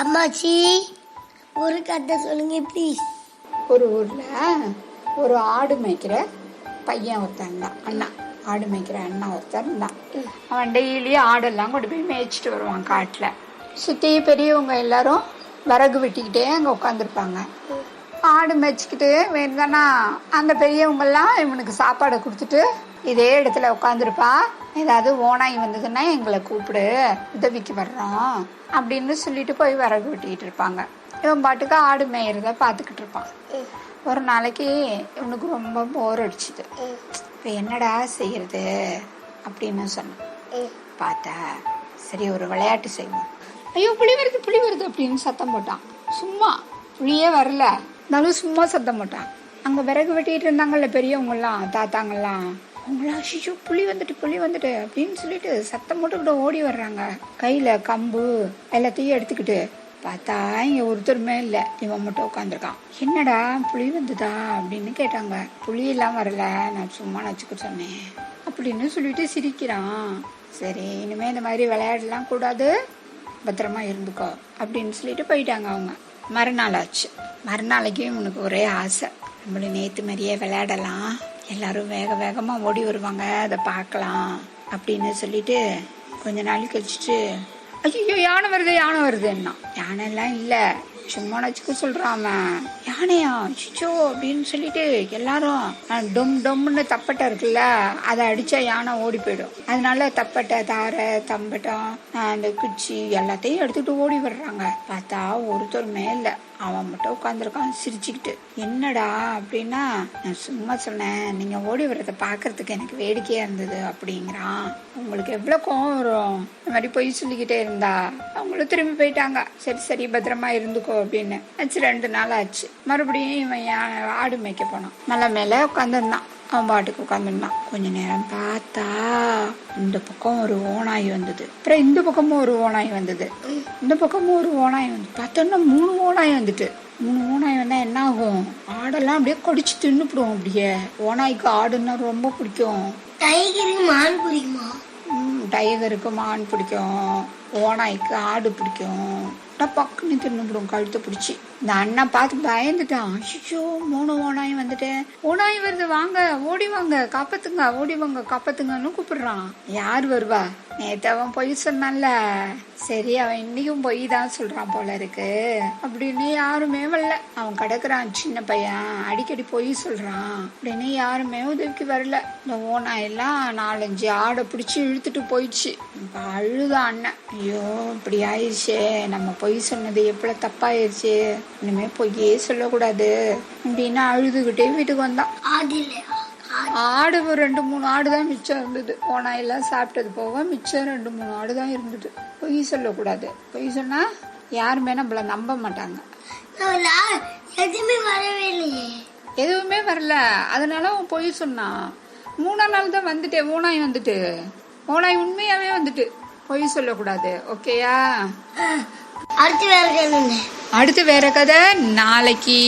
அம்மாச்சி ஒரு கதை சொல்லுங்க ப்ளீஸ் ஒரு ஊரில் ஒரு ஆடு மேய்க்கிற பையன் ஒருத்தன் இருந்தான். அண்ணா. ஆடு மேய்க்கிற அண்ணா ஒருத்தன் இருந்தான். அவன் டெய்லி ஆடெல்லாம் கொண்டு போய் மேய்ச்சிட்டு வருவான் காட்டில். சுற்றி பெரியவங்க எல்லாரும் விறகு வெட்டிக்கிட்டே அங்கே உட்காந்துருப்பாங்க ஆடு மேய்ச்சிக்கிட்டு வேணுங்கன்னா அந்த பெரியவங்கெல்லாம் இவனுக்கு சாப்பாடை கொடுத்துட்டு இதே இடத்துல உட்காந்துருப்பா ஏதாவது ஓனாய் வந்ததுன்னா எங்களை கூப்பிடு உதவிக்கு வர்றோம் அப்படின்னு சொல்லிட்டு போய் விறகு வெட்டிக்கிட்டு இருப்பாங்க. இவன் பாட்டுக்கு ஆடு மேயிறத பார்த்துக்கிட்டு இருப்பான். ஒரு நாளைக்கு இவனுக்கு ரொம்ப போர் அடிச்சுது. இப்போ என்னடா செய்யறது? அப்படின்னு சொன்னான். பார்த்தா சரி ஒரு விளையாட்டு செய்வோம். ஐயோ புளி வருது புளி வருது அப்படின்னு சத்தம் போட்டான். சும்மா புளியே வரல. இருந்தாலும் சும்மா சத்தம் போட்டான் அங்கே விறகு வெட்டிகிட்டு இருந்தாங்கல்ல பெரியவங்கள்லாம் தாத்தாங்கெல்லாம். அவங்களாம் அஷிஷோ புலி வந்துட்டு புலி வந்துட்டு அப்படின்னு சொல்லிட்டு சத்தம் போட்டுக்கிட்ட ஓடி வர்றாங்க. கையில் கம்பு எல்லாத்தையும் எடுத்துக்கிட்டு. பார்த்தா இங்கே ஒருத்தருமே இல்லை. இவன் மட்டும் உட்காந்துருக்கான் என்னடா புளி வந்துதா அப்படின்னு கேட்டாங்க. புளியெல்லாம் வரல. நான் சும்மா நச்சுக்க சொன்னேன். அப்படின்னு சொல்லிட்டு சிரிக்கிறான். சரி இனிமேல் இந்த மாதிரி விளையாடலாம் கூடாது. பத்திரமா இருந்துக்கோ அப்படின்னு சொல்லிட்டு போயிட்டாங்க அவங்க. மறுநாள் ஆச்சு மறுநாளைக்கும் இவனுக்கு ஒரே ஆசை. நம்மளும் நேற்று மாதிரியே விளையாடலாம். எல்லாரும் வேக வேகமாக ஓடி வருவாங்க. அதை பார்க்கலாம் அப்படின்னு சொல்லிட்டு கொஞ்ச நாள் கழிச்சிட்டு ஐயோ யானை வருது யானை வருதுன்னா. யானைலாம் இல்லை. சும்மா வச்சுக்க சொல்கிறான் யானையா சிச்சோ அப்படின்னு சொல்லிட்டு எல்லாரும் டொம் டொம்னு தப்பட்டை இருக்குல்ல அதை அடிச்சா யானை ஓடி போயிடும். அதனால தப்பட்டை தாரை தம்பட்டம் அந்த குச்சி எல்லாத்தையும் எடுத்துட்டு ஓடி வர்றாங்க. பார்த்தா ஒருத்தருமே இல்லை அவன் மட்டும் உட்காந்துருக்கான் சிரிச்சுக்கிட்டு. என்னடா? அப்படின்னா நான் சும்மா சொன்னேன் நீங்கள் ஓடி வர்றதை பார்க்கறதுக்கு எனக்கு வேடிக்கையாக இருந்தது அப்படிங்கிறான். உங்களுக்கு எவ்வளோ கோவம் வரும்? இந்த மாதிரி பொய் சொல்லிக்கிட்டே இருந்தா அவங்களும் திரும்பி போயிட்டாங்க. சரி சரி பத்திரமா இருந்துக்கோ அப்படின்னு. ஆச்சு ரெண்டு நாள் ஆச்சு. மறுபடியும் இவன் ஆடு மேய்க்க போனான். மலை மேல உட்காந்துருந்தான் அவன் பாட்டுக்கு உட்காந்துருந்தான் கொஞ்ச நேரம் பார்த்தா இந்த பக்கம் ஒரு ஓனாய் வந்தது. அப்புறம் இந்த பக்கமும் ஒரு ஓனாய் வந்தது. இந்த பக்கமும் ஒரு ஓனாய் வந்து பார்த்தோன்னா மூணு ஓனாய் வந்துட்டு. மூணு ஓனாய் வந்தா என்ன ஆகும்? ஆடெல்லாம் அப்படியே கடிச்சு தின்னுப்பிடும் அப்படியே. ஓனாய்க்கு ஆடுன்னா ரொம்ப பிடிக்கும். டைகருக்கு மான் பிடிக்குமா? டைகருக்கு மான் பிடிக்கும். ஓனாய்க்கு ஆடு பிடிக்கும். பக்குன்னு தின்னுபிடும் கழுத்தை பிடிச்சி. இந்த அண்ணன் பார்த்து பயந்துட்டான். அஷிச்சோ மூணு ஓனாய் வந்துட்டேன் ஓனாய் வருது வாங்க ஓடி வாங்க காப்பாத்துங்க ஓடி வாங்க காப்பாத்துங்கன்னு கூப்பிடுறான். யார் வருவா? நேத்து அவன் பொய் சொன்னான்ல. சரி அவன் இன்னைக்கும் பொய் தான் சொல்றான் போல இருக்கு. அப்படின்னு யாருமே வரல. அவன் கிடக்குறான் சின்ன பையன். அடிக்கடி பொய் சொல்றான். அப்படின்னு யாருமே உதவிக்கு வரல. இந்த ஓனாயெல்லாம் நாலஞ்சு ஆடை பிடிச்சி இழுத்துட்டு போயிடுச்சு. அழுதான் அண்ணன். ஐயோ இப்படி ஆயிடுச்சே. நம்ம பொய் சொன்னது எவ்வளவு தப்பாயிருச்சு இனிமே பொய்யே சொல்லக்கூடாது. அப்படின்னு அழுதுகிட்டே வீட்டுக்கு வந்தான். ஆடு ஒரு ரெண்டு மூணு ஆடு தான் மிச்சம் இருந்தது. ஓனாய் எல்லாம் சாப்பிட்டது போக மிச்சம் ரெண்டு மூணு ஆடு தான் இருந்தது. பொய் சொல்லக்கூடாது. பொய் சொன்னா யாருமே நம்மள நம்ப மாட்டாங்க. எதுவுமே வரவே இல்லையே. எதுவுமே வரல. அதனால அவன் பொய் சொன்னான். மூணாம் நாள் தான் வந்துட்டேன். ஓனாய் வந்துட்டு. ஓனாய் உண்மையாவே வந்துட்டு. பொய் சொல்லக்கூடாது ஓகேயா அடுத்து வேற கேளுங்க. அடுத்து வேற கதை நாளைக்கு.